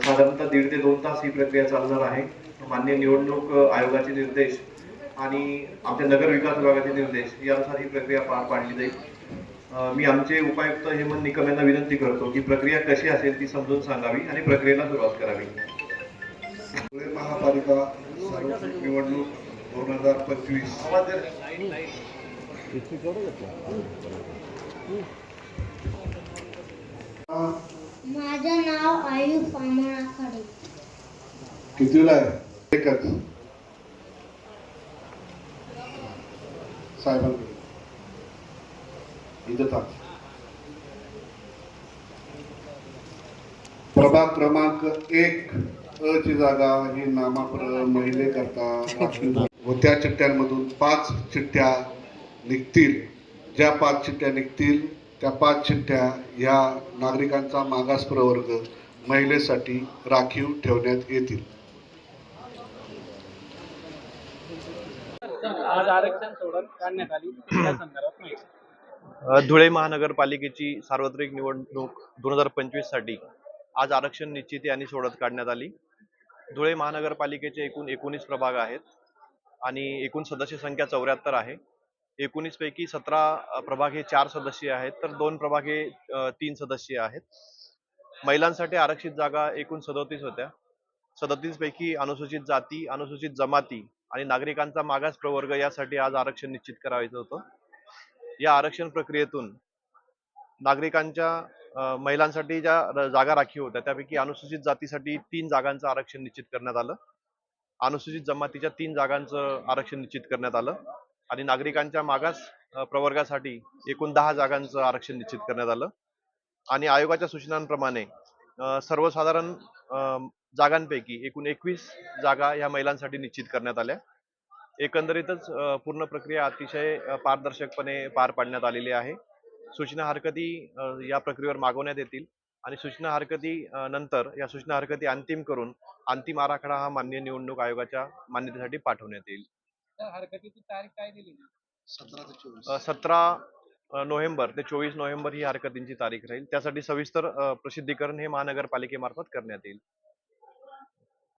साधारणतः दीड ते दोन तास ही प्रक्रिया चालणार आहे. मान्य निवडणूक आयोगाचे निर्देश आणि आमच्या नगर विकास विभागाचे निर्देश यानुसार ही प्रक्रिया पार पाडली जाईल. मी आमचे उपायुक्त हेमंत निकम यांना विनंती करतो की प्रक्रिया कशी असेल ती समजून सांगावी आणि प्रक्रियेला सुरुवात करावी. धुळे महापालिका सार्वत्रिक निवडणूक दोन हजार पंचवीस. माझं नाव आयुष आमळाकडे कितीला आहे? एकच. साहेबांकडे. इथं थांब. प्रभाग क्रमांक एक अ ची जागा ही नामाप्र महिलेकरता राखीव व त्या चिठ्ठ्यांमधून पाच चिठ्ठ्या निघतील. ज्या पाच चिठ्ठ्या निघतील त्या पाच चिठ्ठ्या ह्या नागरिकांचा मागास प्रवर्ग महिलेसाठी राखीव ठेवण्यात येतील. आज आरक्षण सोडत काढण्यात आली. त्या संदर्भात माहिती. अ, धुळे महानगरपालिकेची सार्वत्रिक निवडणूक दोन हजार पंचवीससाठी आज आरक्षण निश्चिती आणि सोडत काढण्यात आली. धुळे महानगरपालिकेचे एकूण एकोणीस प्रभाग आहेत आणि एकूण सदस्य संख्या चौऱ्याहत्तर आहे. एकोणीस पैकी सतरा प्रभाग हे चार सदस्य आहेत तर दोन प्रभाग हे तीन सदस्य आहेत. महिलांसाठी आरक्षित जागा एकूण सदोतीस होत्या. सदतीस पैकी अनुसूचित जाती अनुसूचित जमाती आणि नागरिकांचा मागास प्रवर्ग यासाठी आज आरक्षण निश्चित करायचं होतं. या आरक्षण प्रक्रियेतून नागरिकांच्या महिलांसाठी ज्या जागा राखीव होत्या त्यापैकी अनुसूचित जातीसाठी तीन जागांचं आरक्षण निश्चित करण्यात आलं. अनुसूचित जमातीच्या तीन जागांचं आरक्षण निश्चित करण्यात आलं. आणि नागरिकांच्या मागास प्रवर्गासाठी एकूण दहा जागांचं आरक्षण निश्चित करण्यात आलं. आणि आयोगाच्या सूचनांप्रमाणे सर्वसाधारण जागांपैकी एकूण एकवीस जागा या महिलांसाठी निश्चित करण्यात आल्या. एकंदरीतच पूर्ण प्रक्रिया अतिशय पारदर्शकपणे पार पाडण्यात आलेली आहे. सूचना हरकती या प्रक्रियेवर मागवण्यात येतील आणि सूचना हरकती नंतर या सूचना हरकती अंतिम करून अंतिम आराखडा हा मान्य निवडणूक आयोगाच्या मान्यतेसाठी पाठवण्यात येईल. हरकतीची तारीख काय दिली? सतरा नोव्हेंबर ते चोवीस नोव्हेंबर ही हरकतींची तारीख राहील. त्यासाठी सविस्तर अ, प्रसिद्धीकरण हे महानगरपालिकेमार्फत करण्यात येईल.